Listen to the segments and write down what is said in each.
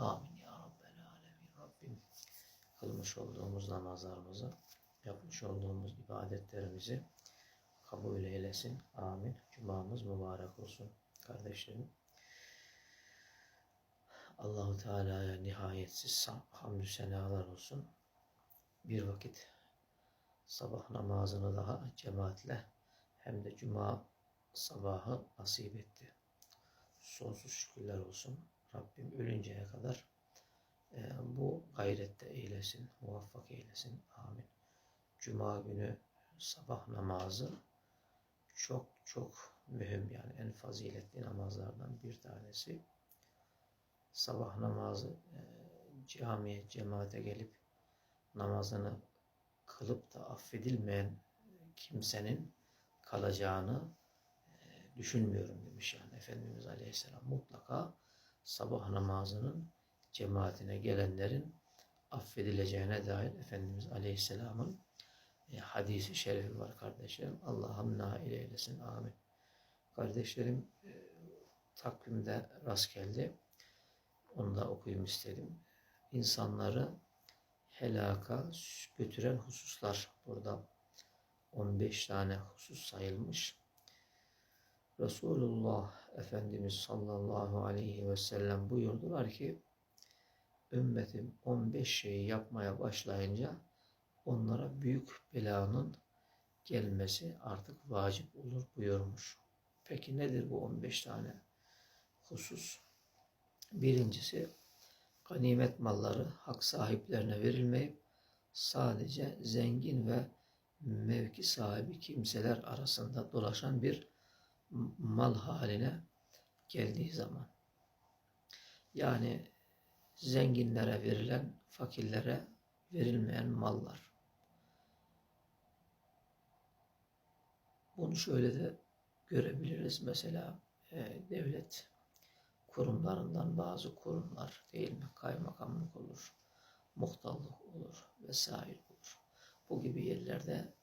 Amin ya Rabbel Alemin. Rabbim kılmış olduğumuz namazlarımızı, yapmış olduğumuz ibadetlerimizi kabul eylesin. Amin. Cumamız mübarek olsun kardeşlerim. Allahu Teala'ya nihayetsiz hamdü senalar olsun. Bir vakit sabah namazını daha cemaatle hem de cuma sabahı nasip etti. Sonsuz şükürler olsun. Rabbim ölünceye kadar e, bu gayrette eylesin, muvaffak eylesin. Amin. Cuma günü sabah namazı çok çok mühim yani en faziletli namazlardan bir tanesi. Sabah namazı e, camiye, cemaate gelip namazını kılıp da affedilmeyen kimsenin kalacağını e, düşünmüyorum demiş yani Efendimiz Aleyhisselam. Mutlaka sabah namazının cemaatine gelenlerin affedileceğine dair Efendimiz Aleyhisselam'ın e, hadisi şerifi var kardeşlerim. Allah'ım nail eylesin. Amin. Kardeşlerim e, takvimde rast geldi. Onu da okuyayım istedim. İnsanları helaka götüren hususlar burada 15 tane husus sayılmış. Resulullah Efendimiz sallallahu aleyhi ve sellem buyurdular ki ümmetim 15 şeyi yapmaya başlayınca onlara büyük belanın gelmesi artık vacip olur buyurmuş. Peki nedir bu 15 tane husus? Birincisi ganimet malları hak sahiplerine verilmeyip sadece zengin ve mevki sahibi kimseler arasında dolaşan bir mal haline geldiği zaman. Yani zenginlere verilen, fakirlere verilmeyen mallar. Bunu şöyle de görebiliriz. Mesela e, devlet kurumlarından bazı kurumlar değil mi? Kaymakamlık olur, muhtarlık olur vesaire olur. Bu gibi yerlerde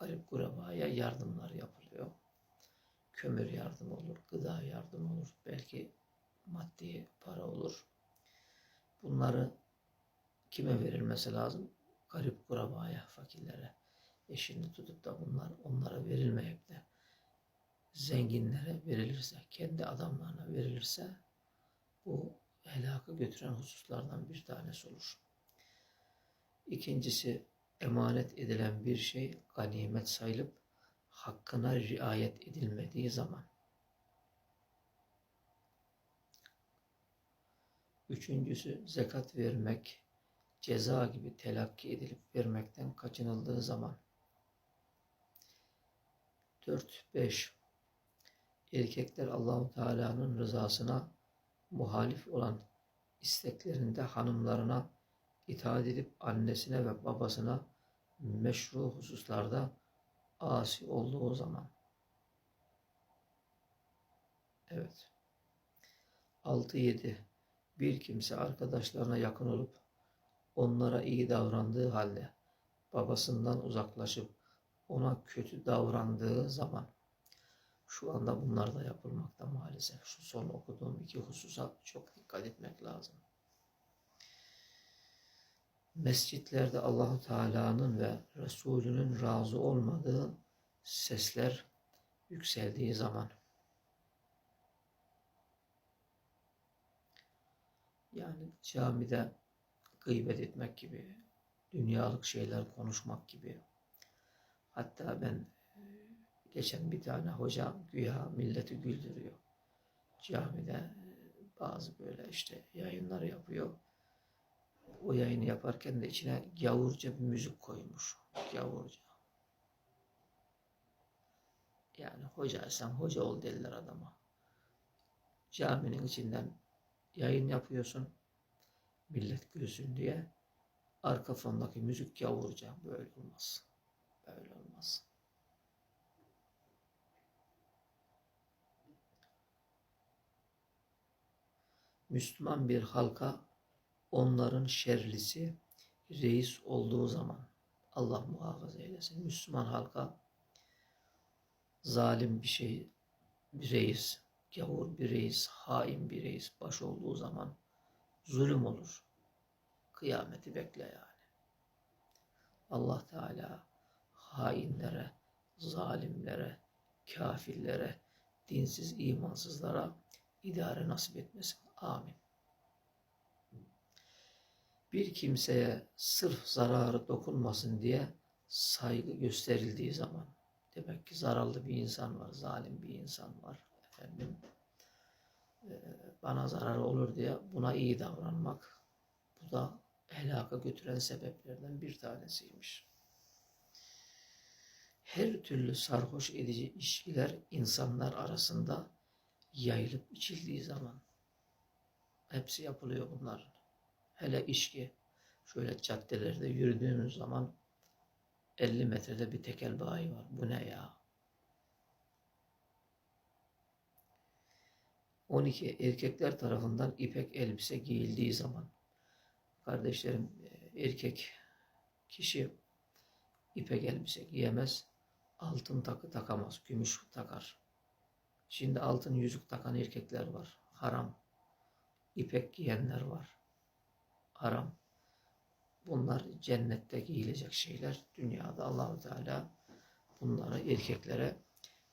garip kurabaya yardımlar yapılıyor. Kömür yardım olur, gıda yardım olur, belki maddi para olur. Bunları kime verilmesi lazım? Garip kurabaya, fakirlere. Eşini tutup da bunlar onlara verilmeyip de zenginlere verilirse, kendi adamlarına verilirse bu helaka götüren hususlardan bir tanesi olur. İkincisi emanet edilen bir şey ganimet sayılıp hakkına riayet edilmediği zaman. Üçüncüsü zekat vermek ceza gibi telakki edilip vermekten kaçınıldığı zaman. 4-5 Erkekler Allahu Teala'nın rızasına muhalif olan isteklerinde hanımlarına itaat edip annesine ve babasına meşru hususlarda asi olduğu zaman. Evet. 6-7 Bir kimse arkadaşlarına yakın olup onlara iyi davrandığı halde babasından uzaklaşıp ona kötü davrandığı zaman şu anda bunlar da yapılmakta maalesef. Şu son okuduğum iki hususa çok dikkat etmek lazım. Mescitlerde Allahu Teala'nın ve Resulünün razı olmadığı sesler yükseldiği zaman yani camide gıybet etmek gibi, dünyalık şeyler konuşmak gibi. Hatta ben Geçen bir tane hoca güya milleti güldürüyor. Camide bazı böyle işte yayınlar yapıyor. O yayını yaparken de içine gavurca bir müzik koymuş. Gavurca. Yani hoca sen hoca ol dediler adama. Caminin içinden yayın yapıyorsun. Millet gülsün diye. Arka fondaki müzik gavurca. Böyle olmaz. Böyle olmaz. Müslüman bir halka onların şerlisi reis olduğu zaman Allah muhafaza eylesin. Müslüman halka zalim bir şey bir reis, gavur bir reis, hain bir reis baş olduğu zaman zulüm olur. Kıyameti bekle yani. Allah Teala hainlere, zalimlere, kafirlere, dinsiz imansızlara idare nasip etmesin. Amin. Bir kimseye sırf zararı dokunmasın diye saygı gösterildiği zaman demek ki zararlı bir insan var, zalim bir insan var efendim. e, Bana zarar olur diye buna iyi davranmak bu da helaka götüren sebeplerden bir tanesiymiş. Her türlü sarhoş edici ilişkiler insanlar arasında yayılıp içildiği zaman hepsi yapılıyor bunlar. Hele içki şöyle caddelerde yürüdüğünüz zaman 50 metrede bir tekel bayi var. Bu ne ya? 12 erkekler tarafından ipek elbise giyildiği zaman kardeşlerim e, erkek kişi ipek elbise giyemez, altın takı takamaz, gümüş takar. Şimdi altın yüzük takan erkekler var. Haram. İpek giyenler var. Haram. Bunlar cennette giyilecek şeyler. Dünyada Allahu Teala bunları erkeklere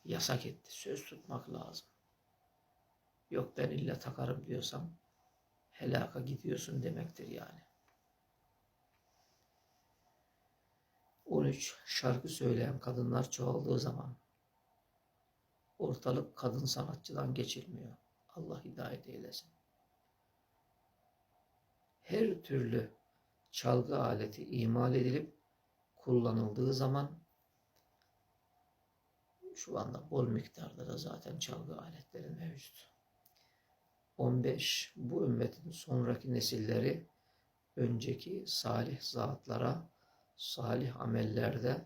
yasak etti. Söz tutmak lazım. Yok ben illa takarım diyorsam helaka gidiyorsun demektir yani. 13. Şarkı söyleyen kadınlar çoğaldığı zaman ortalık kadın sanatçıdan geçilmiyor. Allah hidayet eylesin. Her türlü çalgı aleti imal edilip kullanıldığı zaman şu anda bol miktarda da zaten çalgı aletleri mevcut. 15. Bu ümmetin sonraki nesilleri önceki salih zatlara salih amellerde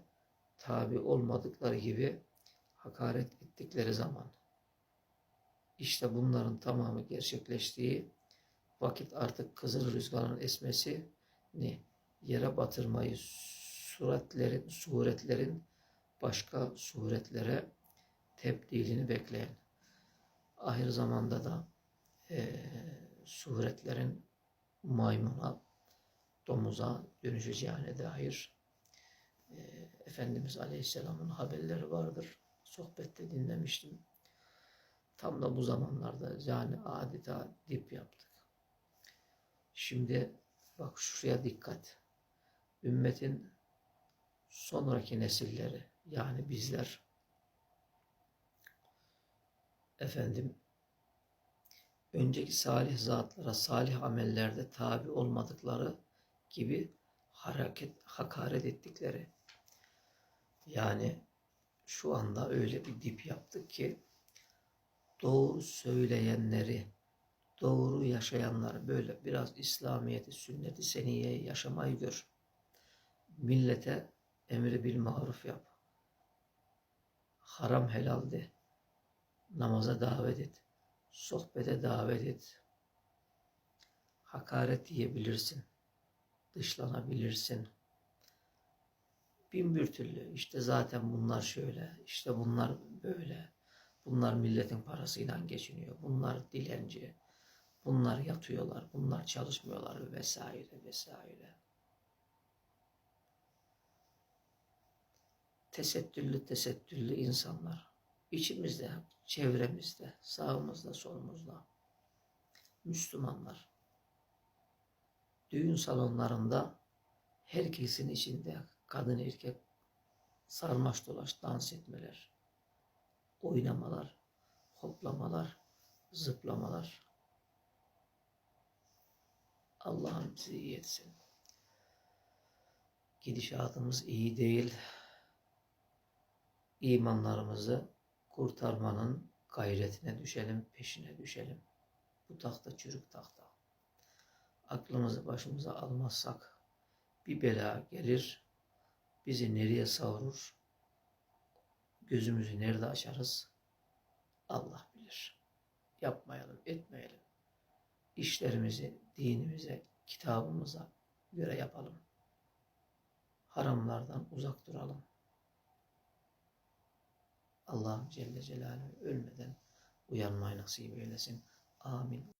tabi olmadıkları gibi hakaret ettikleri zaman işte bunların tamamı gerçekleştiği vakit artık kızıl rüzgarın esmesi ni yere batırmayı suretlerin suretlerin başka suretlere tebdilini bekleyen ahir zamanda da e, suretlerin maymuna domuza dönüşeceğine dair e, Efendimiz Aleyhisselam'ın haberleri vardır. Sohbette dinlemiştim. Tam da bu zamanlarda yani adeta dip yaptık. Şimdi bak şuraya dikkat. Ümmetin sonraki nesilleri yani bizler efendim önceki salih zatlara salih amellerde tabi olmadıkları gibi hareket hakaret ettikleri yani şu anda öyle bir dip yaptık ki doğru söyleyenleri doğru yaşayanlar böyle biraz İslamiyeti, sünneti, seniyeyi yaşamayı gör. Millete emri bil maruf yap. Haram helal de. Namaza davet et. Sohbete davet et. Hakaret diyebilirsin. Dışlanabilirsin. Bin bir türlü. İşte zaten bunlar şöyle. işte bunlar böyle. Bunlar milletin parasıyla geçiniyor. Bunlar dilenci. Bunlar yatıyorlar, bunlar çalışmıyorlar vesaire vesaire. Tesettürlü tesettürlü insanlar. içimizde, çevremizde, sağımızda, solumuzda. Müslümanlar. Düğün salonlarında herkesin içinde kadın erkek sarmaş dolaş dans etmeler, oynamalar, hoplamalar, zıplamalar. Allah'ım bizi iyi etsin. Gidişatımız iyi değil. İmanlarımızı kurtarmanın gayretine düşelim, peşine düşelim. Bu tahta çürük tahta. Aklımızı başımıza almazsak bir bela gelir, bizi nereye savurur, gözümüzü nerede açarız Allah bilir. Yapmayalım, etmeyelim işlerimizi dinimize, kitabımıza göre yapalım. Haramlardan uzak duralım. Allah Celle Celaluhu ölmeden uyanmayı nasip eylesin. Amin.